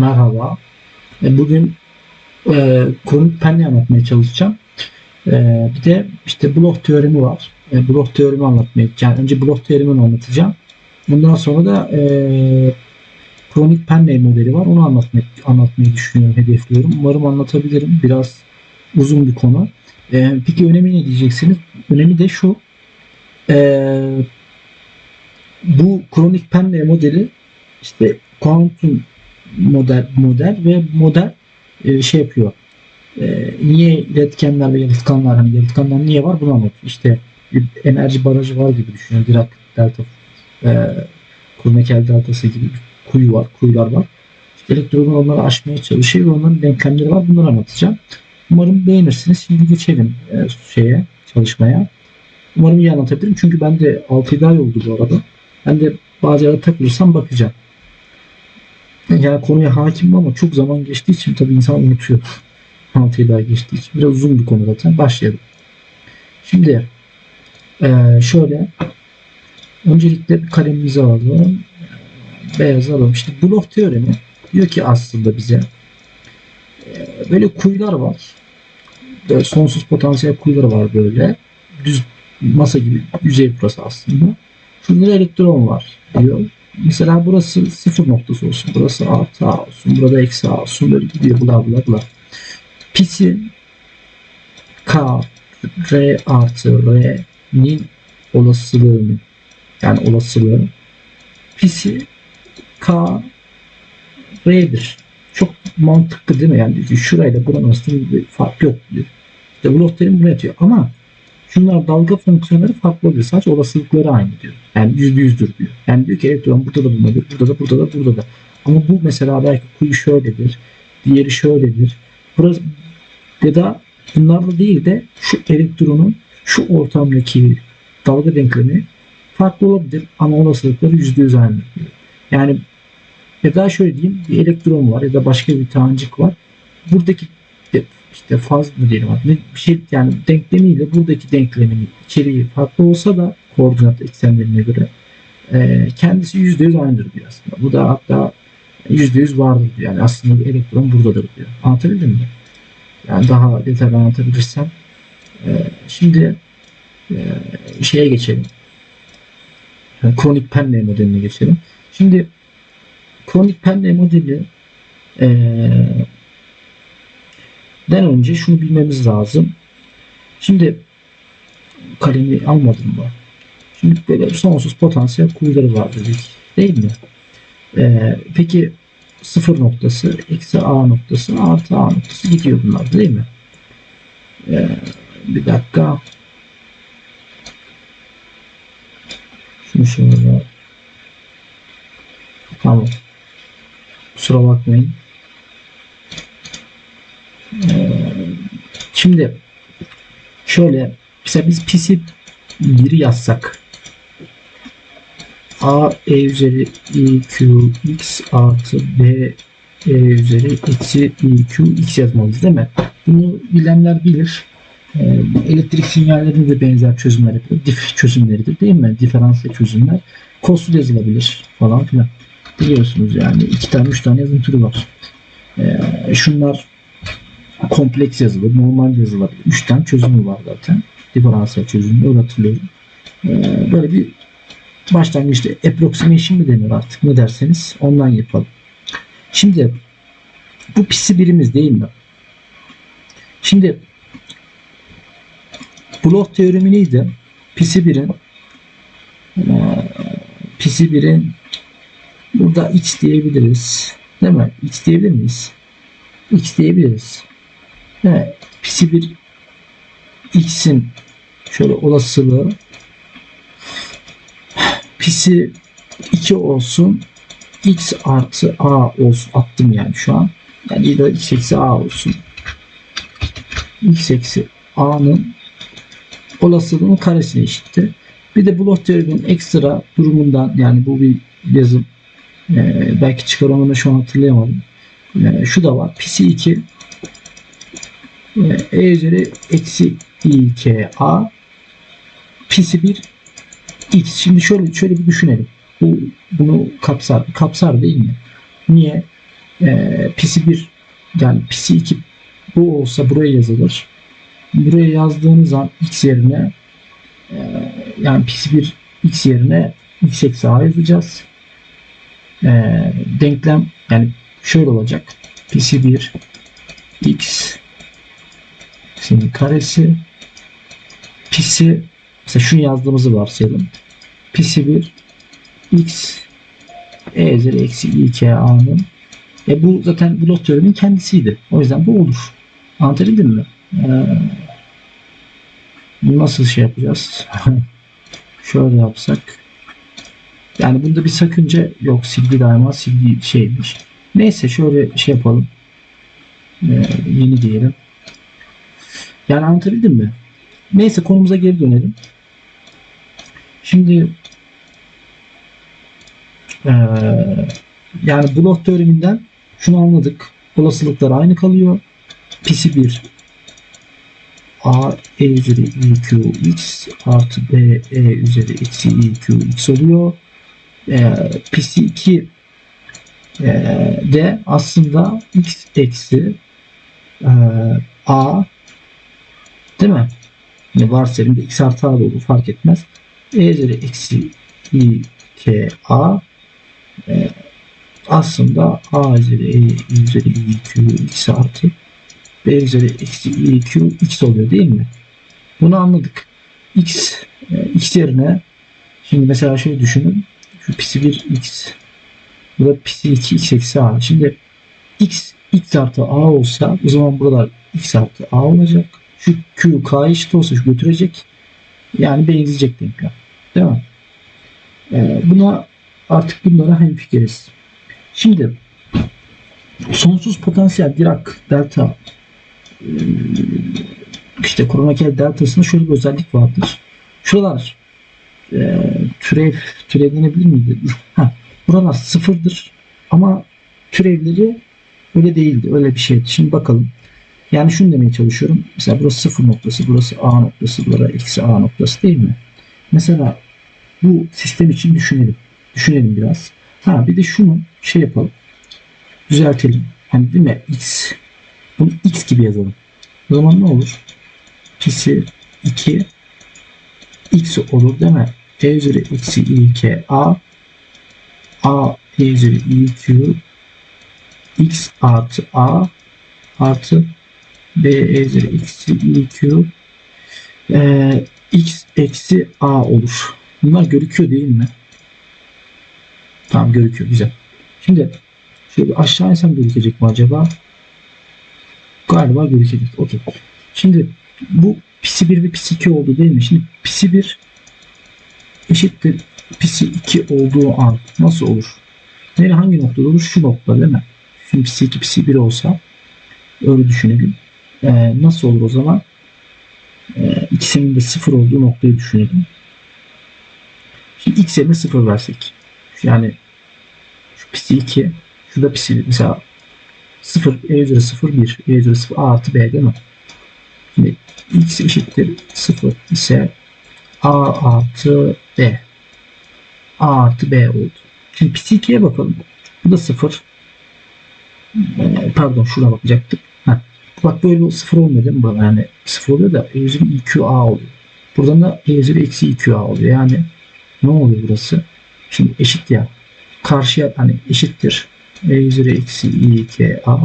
Merhaba. E, Bugün e, kronik penle anlatmaya çalışacağım. E, bir de işte blok teoremi var. E, blok teoremi anlatmaya yani önce blok teoremini anlatacağım. Bundan sonra da e, kronik penle modeli var. Onu anlatmayı, anlatmayı düşünüyorum, hedefliyorum. Umarım anlatabilirim. Biraz uzun bir konu. E, peki önemi ne diyeceksiniz? Önemi de şu. E, bu kronik penle modeli işte kuantum model model ve model e, şey yapıyor. E, niye iletkenler ve yalıtkanlar hani yalıtkanlar niye var bunu anlatıyor. İşte bir enerji barajı var gibi düşünün. Dirac delta e, Kurnekel deltası gibi bir kuyu var, kuyular var. İşte elektronlar onları aşmaya çalışıyor ve onların denklemleri var. Bunları anlatacağım. Umarım beğenirsiniz. Şimdi geçelim e, şeye, çalışmaya. Umarım iyi anlatabilirim. Çünkü ben de 6 ay oldu bu arada. Ben de bazı yerlere takılırsam bakacağım. Yani konuya hakimim ama çok zaman geçtiği için tabii insan unutuyor. 6 daha geçtiği için. Biraz uzun bir konu zaten. Başlayalım. Şimdi eee, şöyle öncelikle bir kalemimizi alalım. Beyaz alalım. İşte blok teoremi diyor ki aslında bize eee, böyle kuyular var. Böyle sonsuz potansiyel kuyular var böyle. Düz masa gibi yüzey burası aslında. Şurada elektron var diyor. Mesela burası sıfır noktası olsun. Burası artı A olsun. Burada eksi A olsun. Böyle gidiyor bla bla bla. Pisi K R artı R'nin olasılığını yani olasılığı pisi K R'dir. Çok mantıklı değil mi? Yani şurayla buranın arasında bir fark yok diyor. İşte blok terim bunu yatıyor. Ama şunlar dalga fonksiyonları farklı oluyor. Sadece olasılıkları aynı diyor. Yani yüzde yüzdür diyor. Yani diyor ki elektron burada da bulunabilir, burada da, burada da, burada da. Ama bu mesela belki kuyu şöyledir, diğeri şöyledir. Burası ya da bunlarla değil de şu elektronun şu ortamdaki dalga denklemi farklı olabilir ama olasılıkları yüzde yüz aynı diyor. Yani ya da şöyle diyeyim bir elektron var ya da başka bir tanecik var. Buradaki işte faz mı diyelim ne- bir şey yani denklemiyle buradaki denklemin içeriği farklı olsa da koordinat eksenlerine göre e, kendisi yüzde yüz aynıdır diyor aslında. Bu da hatta yüzde yüz vardır diyor. Yani aslında bir elektron buradadır diyor. Anlatabildim mi? Yani daha detaylı anlatabilirsem. E, şimdi e, şeye geçelim. Yani kronik Penley modeline geçelim. Şimdi kronik Penley modeli e, den önce şunu bilmemiz lazım. Şimdi kalemi almadım mı? Şimdi böyle sonsuz potansiyel kuyuları var dedik. Değil mi? Ee, peki sıfır noktası, eksi A noktası, artı A noktası gidiyor bunlar değil mi? Ee, bir dakika. Şunu şöyle. Tamam. Kusura bakmayın. Şimdi şöyle mesela biz pisi 1'i yazsak a e üzeri i q x artı b e üzeri eksi i q x yazmalıyız değil mi? Bunu bilenler bilir. Ee, elektrik sinyallerinde de benzer çözümler yapılır. Dif çözümleridir değil mi? Diferansiyel çözümler. Koslu yazılabilir falan filan. Biliyorsunuz yani iki tane üç tane yazım türü var. Ee, şunlar kompleks yazılır, normal yazılabilir. Üç tane çözümü var zaten. Diferansiyel çözümü öyle hatırlıyorum. Ee, böyle bir başlangıçta approximation mi denir artık ne derseniz ondan yapalım. Şimdi bu pisi birimiz değil mi? Şimdi Bloch teoremi neydi? Pisi birin ee, pisi birin burada x diyebiliriz. Değil mi? x diyebilir miyiz? x diyebiliriz. Evet. Pisi bir x'in şöyle olasılığı pisi 2 olsun x artı a olsun attım yani şu an. Yani ya da x eksi a olsun. x eksi a'nın olasılığının karesine eşittir. Bir de Bloch teoreminin ekstra durumundan yani bu bir yazım ee, belki çıkarımını şu an hatırlayamadım. Ee, şu da var. Pisi 2 e üzeri eksi i k a pisi 1 x. Şimdi şöyle şöyle bir düşünelim. Bu bunu kapsar. Kapsar değil mi? Niye? e, pisi 1 yani pisi 2 bu olsa buraya yazılır. Buraya yazdığınız an x yerine e, yani pisi 1 x yerine x eksi a yazacağız. E, denklem yani şöyle olacak. Pisi 1 x x'in karesi pisi mesela şunu yazdığımızı varsayalım. Pisi 1 x e üzeri eksi i k a'nın e bu zaten blok teoremin kendisiydi. O yüzden bu olur. Anlatabildim mi? Ee, nasıl şey yapacağız? Şöyle yapsak. Yani bunda bir sakınca yok. Silgi daima silgi şeymiş. Neyse şöyle şey yapalım. Ee, yeni diyelim. Yani anlatabildim mi? Neyse konumuza geri dönelim. Şimdi ee, yani blok teoreminden şunu anladık. Olasılıklar aynı kalıyor. Pisi 1 A e üzeri iq x artı b e üzeri eksi iq x oluyor. Ee, pisi 2 e, de aslında x eksi e, a değil mi? Yani varsayalım x artı a da olur fark etmez. e üzeri eksi i k a e, aslında a üzeri e üzeri iq x artı b üzeri eksi iq x oluyor değil mi? Bunu anladık. x e, x yerine şimdi mesela şöyle düşünün. Şu pisi 1 x bu da pisi 2 x eksi a. Şimdi x x artı a olsa o zaman buralar x artı a olacak. Şu q k eşit olsa şu götürecek. Yani benzeyecek denklem. Değil mi? Ee, buna artık bunlara hemfikiriz. Şimdi sonsuz potansiyel Dirac delta e, işte kronokel deltasında şöyle bir özellik vardır. Şuralar e, türev türevlenebilir miydi? Ha, buralar sıfırdır ama türevleri öyle değildi. Öyle bir şeydi. Şimdi bakalım. Yani şunu demeye çalışıyorum. Mesela burası sıfır noktası, burası A noktası, burası eksi A noktası değil mi? Mesela bu sistem için düşünelim. Düşünelim biraz. Ha bir de şunu şey yapalım. Düzeltelim. Hani değil mi? X. Bunu X gibi yazalım. O zaman ne olur? Pisi 2 X olur değil mi? E üzeri eksi i k a a e üzeri i q x artı a artı b e üzeri eksi i e, x eksi a olur. Bunlar görüküyor değil mi? Tamam görüküyor. Güzel. Şimdi şöyle aşağı insem gözükecek mi acaba? Galiba gözükecek. Okey. Şimdi bu pisi 1 ve pisi 2 oldu değil mi? Şimdi pisi 1 eşittir pisi 2 olduğu an nasıl olur? Nereye hangi noktada olur? Şu nokta değil mi? Şimdi pisi 2 pisi 1 olsa öyle düşünelim. Ee, nasıl olur o zaman? Ee, ikisinin de sıfır olduğu noktayı düşünelim. Şimdi x yerine sıfır versek. Yani şu pisi 2 şurada pisi 1 mesela 0 e üzeri 0 1 e üzeri 0 a artı b değil mi? Şimdi x eşittir 0 ise a artı b a artı b oldu. Şimdi pisi 2'ye bakalım. Bu da 0. Ee, pardon şuna bakacaktık. Bak böyle 0 olmuyor değil mi? Bana? Yani 0 oluyor da e üzeri 2 a oluyor. Buradan da e üzeri eksi 2 a oluyor. Yani ne oluyor burası? Şimdi eşit ya. Karşıya hani eşittir. E üzeri eksi i k a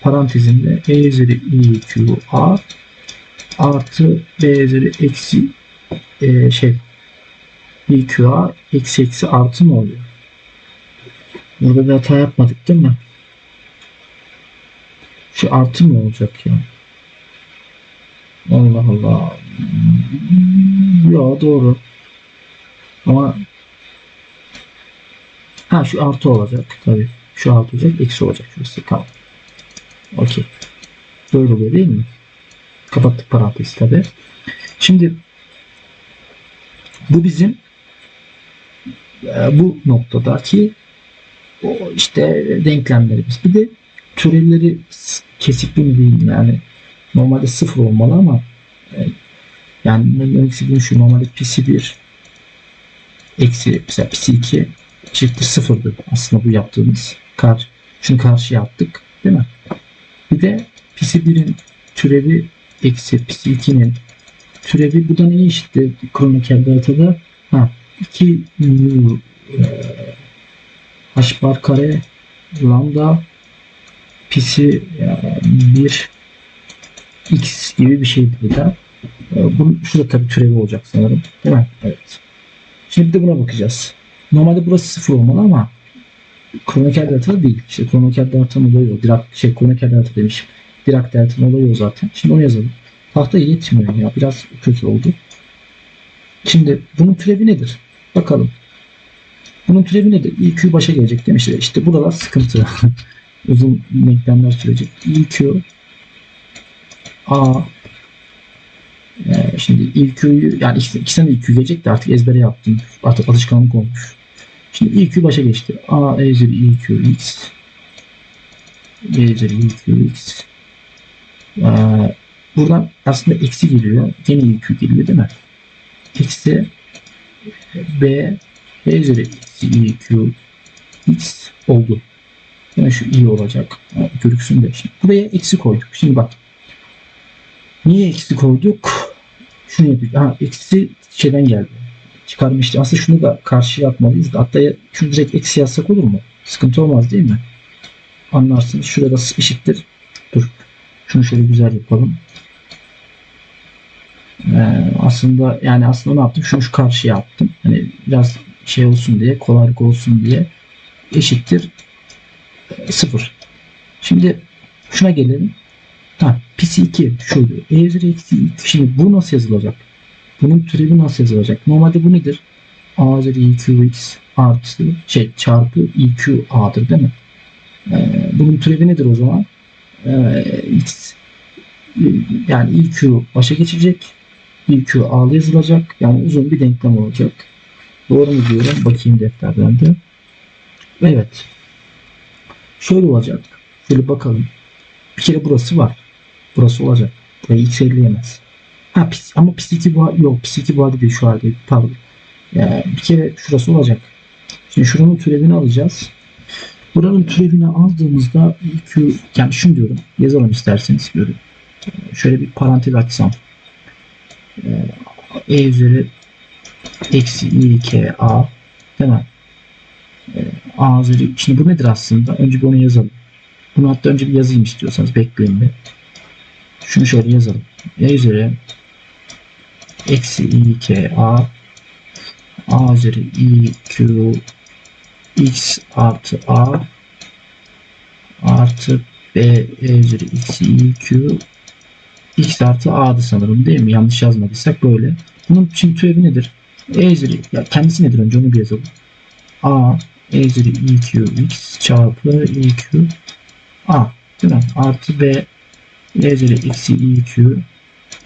parantezinde e üzeri i q a artı b üzeri eksi e, şey i q a eksi eksi artı mı oluyor? Burada bir hata yapmadık değil mi? Şu artı mı olacak ya? Allah Allah. Ya doğru. Ama ha şu artı olacak tabii. Şu artı olacak, eksi olacak. Şurası kaldı. Okey. Böyle oluyor değil mi? Kapattık parantezi tabii. Şimdi bu bizim e, bu noktadaki o işte denklemlerimiz. Bir de türevleri kesikli değil? Yani normalde sıfır olmalı ama e, yani ne demek istediğim şu normalde pisi 1 eksi mesela pisi 2 eşittir sıfırdır aslında bu yaptığımız kar Şunu karşıya attık. Değil mi? Bir de pisi 1'in türevi eksi pisi 2'nin türevi bu da neye eşittir? Kronoker datada ha 2 mu e, h bar kare lambda pisi 1 x gibi bir şeydi bu da. E, şurada tabii türevi olacak sanırım. Değil mi? Evet. Şimdi bir de buna bakacağız. Normalde burası sıfır olmalı ama kronoker delta değil. İşte kronoker delta'nın olayı o. Dirac, şey kronoker delta demişim. Dirac delta'nın olayı o zaten. Şimdi onu yazalım. Tahta yetmiyor ya. Biraz kötü oldu. Şimdi bunun türevi nedir? Bakalım. Bunun türevi nedir? IQ başa gelecek demişler. İşte buralar sıkıntı. Uzun denklemler sürecek. IQ A ee, şimdi IQ'yu yani ikisi- ikisinden de IQ gelecek de artık ezbere yaptım. Artık alışkanlık olmuş. Şimdi IQ başa geçti. A E eşittir IQ X B eşittir IQ X Ee, buradan aslında eksi geliyor. Gene IQ geliyor değil mi? Eksi B B üzeri eksi IQ X oldu. Yani şu iyi olacak. Görüksün de. Şimdi buraya eksi koyduk. Şimdi bak. Niye eksi koyduk? Şunu yapıyoruz. Ha, eksi şeyden geldi. Çıkarmıştı. Aslında şunu da karşıya atmalıyız. Hatta şunu direkt eksi yazsak olur mu? Sıkıntı olmaz değil mi? Anlarsınız. Şurada eşittir. Dur. Şunu şöyle güzel yapalım. Ee, aslında yani aslında ne yaptım? Şunu şu karşıya attım. Hani biraz şey olsun diye, kolaylık olsun diye eşittir e, sıfır. Şimdi şuna gelelim. Ha, pisi 2 şuydu. E üzeri eksi 2. Şimdi bu nasıl yazılacak? Bunun türevi nasıl yazılacak? Normalde bu nedir? A üzeri EQX artı şey çarpı EQ A'dır değil mi? Ee, bunun türevi nedir o zaman? Ee, X yani EQ başa geçecek. EQ A'lı yazılacak. Yani uzun bir denklem olacak. Doğru mu diyorum? Bakayım defterden de. Evet. Şöyle olacak. Şöyle bakalım. Bir kere burası var. Burası olacak. Burayı x elleyemez. Ha pis, ama pis 2 bu yok pis 2 bu değil şu halde. Pardon. Yani bir kere şurası olacak. Şimdi şuranın türevini alacağız. Buranın türevini aldığımızda IQ yani şunu diyorum. Yazalım isterseniz böyle. Şöyle bir parantez açsam. Ee, E üzeri eksi i k a değil mi? Ee, A üzeri şimdi bu nedir aslında? Önce bir onu yazalım. Bunu hatta önce bir yazayım istiyorsanız bekleyin bir. Şunu şöyle yazalım. E üzeri eksi i k a a üzeri i q x artı a artı b e üzeri eksi i q x artı a'dı sanırım değil mi? Yanlış yazmadıysak böyle. Bunun şimdi türevi nedir? E üzeri ya kendisi nedir önce onu bir yazalım. a e üzeri i q x çarpı i q a değil mi? Artı b e üzeri eksi iq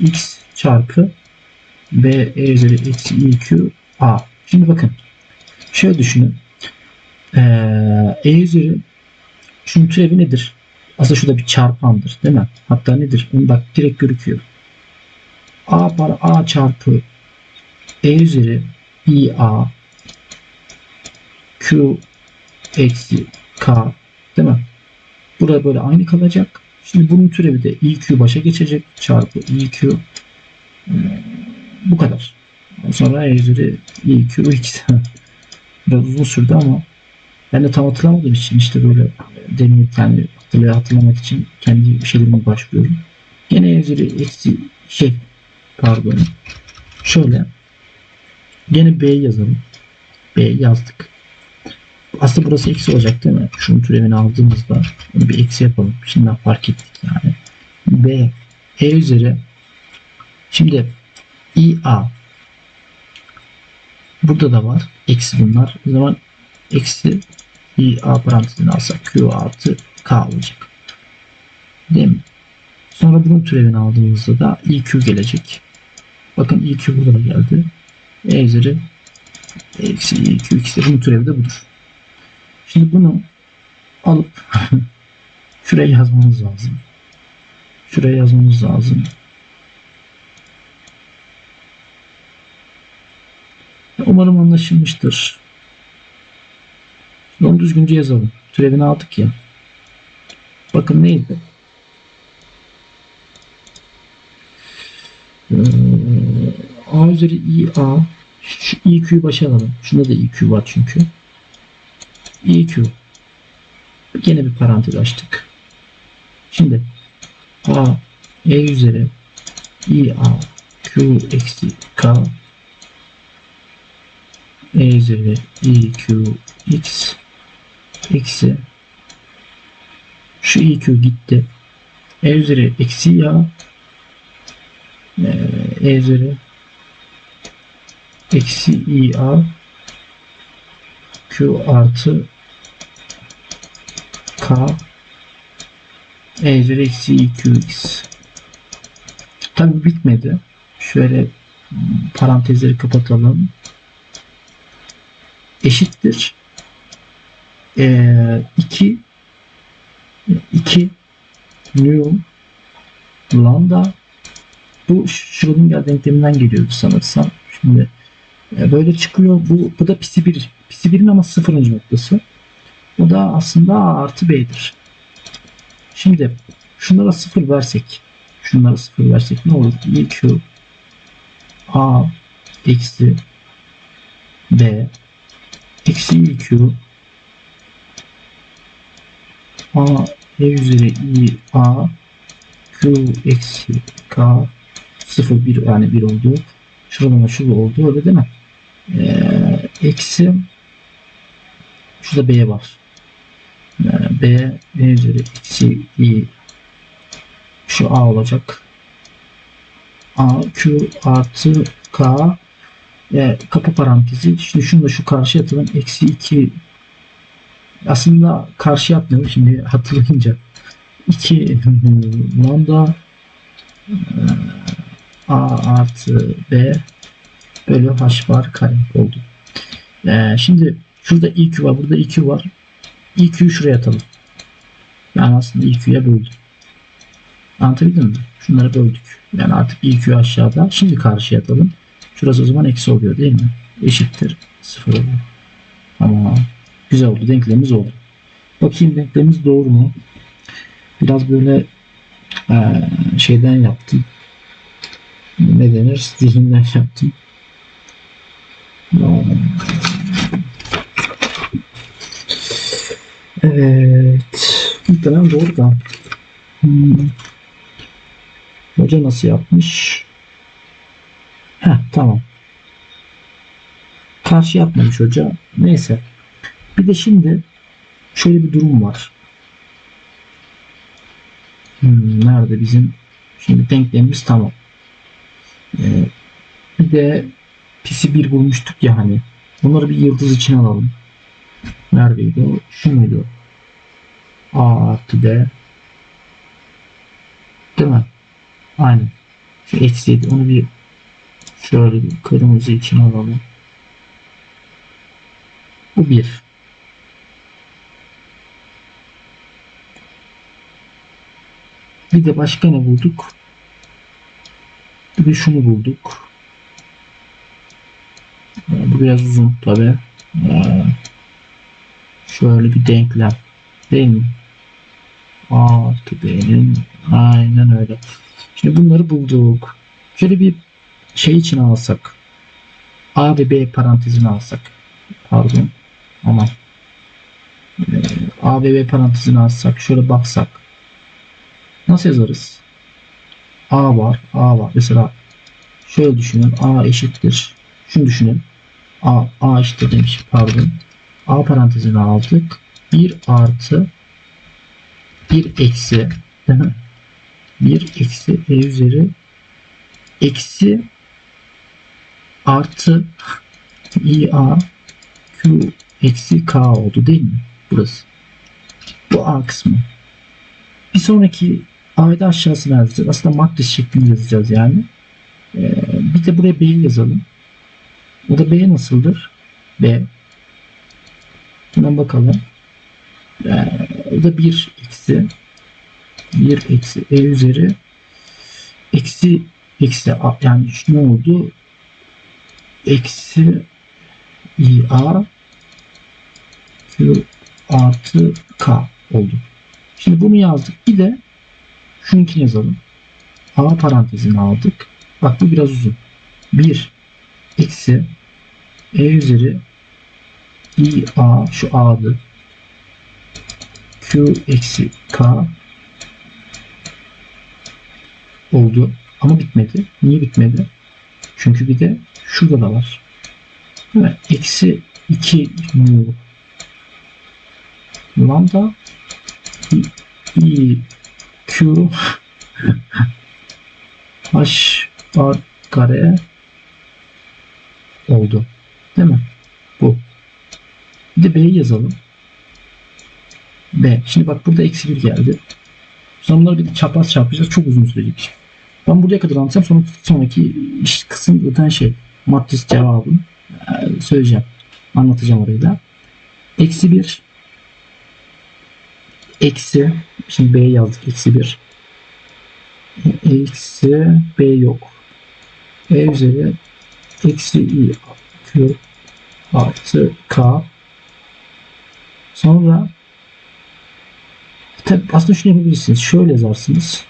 x çarpı b e üzeri eksi iq a. Şimdi bakın. Şöyle düşünün. E üzeri şunun türevi nedir? Aslında şurada bir çarpandır değil mi? Hatta nedir? Bunu bak direkt gözüküyor. a bar a çarpı e üzeri i a q eksi k değil mi? Burada böyle aynı kalacak. Şimdi bunun türevi de EQ başa geçecek. Çarpı EQ. Ee, bu kadar. Sonra E üzeri EQ x. Biraz uzun sürdü ama ben de tam hatırlamadığım için işte böyle deneyip yani hatırlaya hatırlamak için kendi şeylerime başlıyorum. Gene E üzeri eksi şey pardon. Şöyle gene B yazalım. B yazdık. Aslında burası eksi olacak değil mi? Şunun türevini aldığımızda bir eksi yapalım. Şimdiden fark ettik yani. B E üzeri şimdi i a burada da var. Eksi bunlar. O zaman eksi i a parantezini alsak q artı k olacak. Değil mi? Sonra bunun türevini aldığımızda da iq gelecek. Bakın iq burada da geldi. E üzeri eksi iq bunun türevi de budur. Şimdi bunu alıp şuraya yazmamız lazım. Şuraya yazmamız lazım. Umarım anlaşılmıştır. Onu düzgünce yazalım. Türevini aldık ya. Bakın neydi? Ee, A üzeri i a şu EQ'yu başa alalım. Şunda da EQ var çünkü. EQ. Yine bir parantez açtık. Şimdi A E üzeri i a Q eksi K E üzeri i Q X eksi şu EQ gitti. E üzeri eksi ya e üzeri eksi i a q artı k e üzeri eksi i q x tabi bitmedi şöyle parantezleri kapatalım eşittir e, 2 2 new lambda bu Schrödinger denkleminden geliyordu sanırsam. Şimdi e, böyle çıkıyor. Bu, bu da pisi 1. Pisi 1'in ama sıfırıncı noktası. O da aslında A artı B'dir. Şimdi şunlara sıfır versek şunlara sıfır versek ne olur? EQ A eksi B eksi EQ A E üzeri I A Q eksi K 0 1 yani 1 oldu. Şuradan şurada oldu öyle değil mi? Ee, eksi şurada B var. B B üzeri eksi i şu A olacak. A Q artı K e, kapı parantezi. Şimdi şunu da şu karşıya atalım. Eksi 2 aslında karşı atmıyorum şimdi hatırlayınca 2 lambda A artı B bölü H var kare oldu. Ee, şimdi şurada EQ var. Burada EQ var. EQ'yu şuraya atalım. Yani aslında EQ'ya böldük. Anlatabildim mi? Şunları böldük. Yani artık EQ aşağıda. Şimdi karşıya atalım. Şurası o zaman eksi oluyor değil mi? Eşittir. Sıfır oluyor. Tamam. Güzel oldu. Denklemimiz oldu. Bakayım denklemimiz doğru mu? Biraz böyle e, şeyden yaptım ne denir zihinden yaptım. Evet. Muhtemelen doğru da. Hmm. Hoca nasıl yapmış? Heh, tamam. Karşı yapmamış hoca. Neyse. Bir de şimdi şöyle bir durum var. Hmm, nerede bizim? Şimdi denklemimiz tamam. Ee, bir de pisi bir bulmuştuk ya hani. Bunları bir yıldız için alalım. Neredeydi o? Şu muydu? A artı B. Değil mi? Aynen. Şu eksiydi. Onu bir şöyle bir kırmızı için alalım. Bu bir. Bir de başka ne bulduk? Bir de şunu bulduk. Bu biraz uzun tabi. Şöyle bir denklem. Değil mi? Artı B'nin aynen öyle. Şimdi bunları bulduk. Şöyle bir şey için alsak. A ve B parantezini alsak. Pardon. Ama ee, A ve B parantezini alsak. Şöyle baksak. Nasıl yazarız? A var. A var. Mesela şöyle düşünün. A eşittir. Şunu düşünün. A, A eşittir demiş. Pardon. A parantezini aldık. 1 artı 1 eksi 1 eksi E üzeri eksi artı i a q eksi k oldu değil mi? Burası. Bu a kısmı. Bir sonraki A'yı aşağısına yazacağız. Aslında matris şeklinde yazacağız yani. Ee, bir de buraya B'yi yazalım. O da B nasıldır? B. Hemen bakalım. Ee, o da 1 eksi 1 eksi E üzeri eksi eksi A yani ne oldu? Eksi I A Q artı K oldu. Şimdi bunu yazdık. Bir de şununkini yazalım. A parantezini aldık. Bak bu biraz uzun. 1 eksi e üzeri i a şu a'dı. Q eksi k oldu. Ama bitmedi. Niye bitmedi? Çünkü bir de şurada da var. Mi? Eksi 2 mu lambda i, i q h bar kare oldu. Değil mi? Bir de B'yi yazalım. B. Şimdi bak burada eksi 1 geldi. Sonra bunları bir de çapraz çarpacağız. Çok uzun sürecek. Ben buraya kadar anlatacağım. Sonra sonraki iş kısım zaten şey matris cevabını e, söyleyeceğim. Anlatacağım orayı da. Eksi 1 eksi şimdi B yazdık. Eksi 1 eksi B yok. E üzeri eksi i q artı k sonra tabi aslında şunu yapabilirsiniz. Şöyle yazarsınız.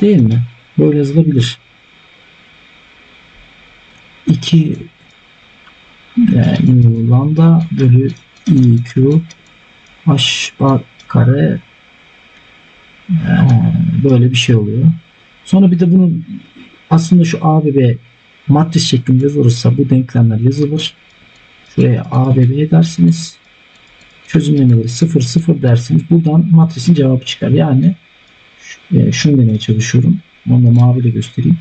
Değil mi? Böyle yazılabilir. 2 yani lambda bölü iq h bar kare ee, böyle bir şey oluyor. Sonra bir de bunu aslında şu A ve B matris şeklinde yazılırsa bu denklemler yazılır. Şuraya A ve B dersiniz. Çözümlemeleri 0 0 dersiniz. Buradan matrisin cevabı çıkar. Yani e, şunu demeye çalışıyorum. Onu da maviyle göstereyim.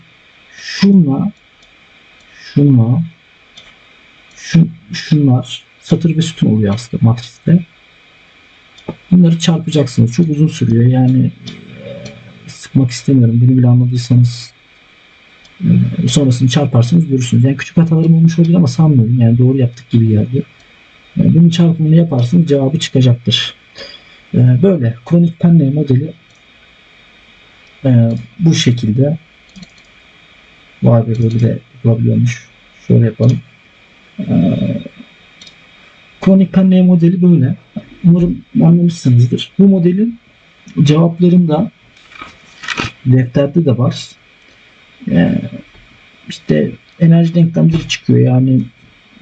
Şunla şunla şun, şunlar satır ve sütun oluyor aslında matriste. Bunları çarpacaksınız. Çok uzun sürüyor. Yani e, sıkmak istemiyorum. Bunu bile anladıysanız e, sonrasını çarparsanız görürsünüz. Yani küçük hatalarım olmuş olabilir ama sanmıyorum. Yani doğru yaptık gibi geldi. Bunun çarpımını yaparsanız cevabı çıkacaktır. E, böyle. Kronik penne modeli e, bu şekilde var böyle de yapılabiliyormuş. Şöyle yapalım. E, kronik penne modeli böyle. Umarım anlamışsınızdır. Bu modelin cevaplarında defterde de var. Ee, işte enerji denklemleri çıkıyor. Yani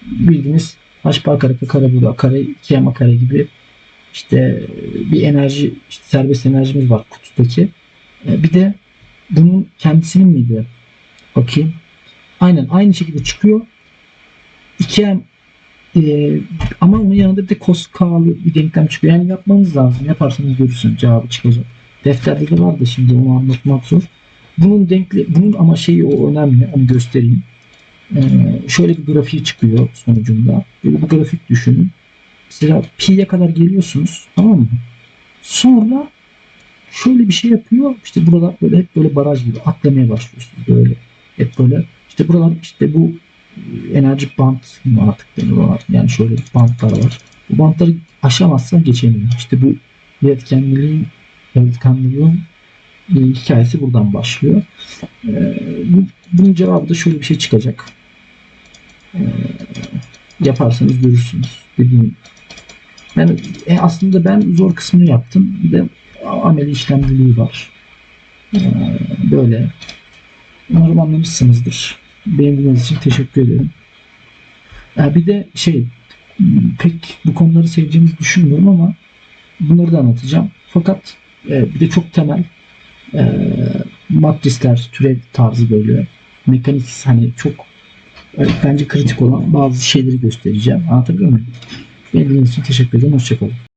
bildiğiniz H bar kare kare burada kare 2 ama kare gibi işte bir enerji işte serbest enerjimiz var kutudaki. Ee, bir de bunun kendisinin miydi? Bakayım. Aynen aynı şekilde çıkıyor. 2M ee, ama onun yanında bir de cos k'lı bir denklem çıkıyor. Yani yapmanız lazım. Yaparsanız görürsünüz cevabı çıkacak. Defterde de var da şimdi onu anlatmak zor. Bunun denkli, bunun ama şeyi o önemli. Onu göstereyim. Ee, şöyle bir grafiği çıkıyor sonucunda. Böyle bir grafik düşünün. Mesela pi'ye kadar geliyorsunuz. Tamam mı? Sonra şöyle bir şey yapıyor. İşte buralar böyle hep böyle baraj gibi atlamaya başlıyorsunuz. Böyle hep böyle. İşte buralar işte bu enerji bant mı artık deniyorlar. Yani şöyle bantlar var. Bu bantları aşamazsan geçemiyor. İşte bu iletkenliğin iletkenliğin e, hikayesi buradan başlıyor. E, bu, bunun cevabı da şöyle bir şey çıkacak. E, yaparsanız görürsünüz. Dediğim e, aslında ben zor kısmını yaptım. Bir de ameli işlemciliği var. E, böyle. Umarım anlamışsınızdır. Benim dinlediğiniz için teşekkür ederim. Ya bir de şey pek bu konuları seveceğinizi düşünmüyorum ama bunları da anlatacağım. Fakat e, bir de çok temel e, matrisler, türev tarzı böyle mekanik hani çok e, bence kritik olan bazı şeyleri göstereceğim. Anlatabiliyor muyum? Benim dinlediğiniz için teşekkür ederim. Hoşçakalın.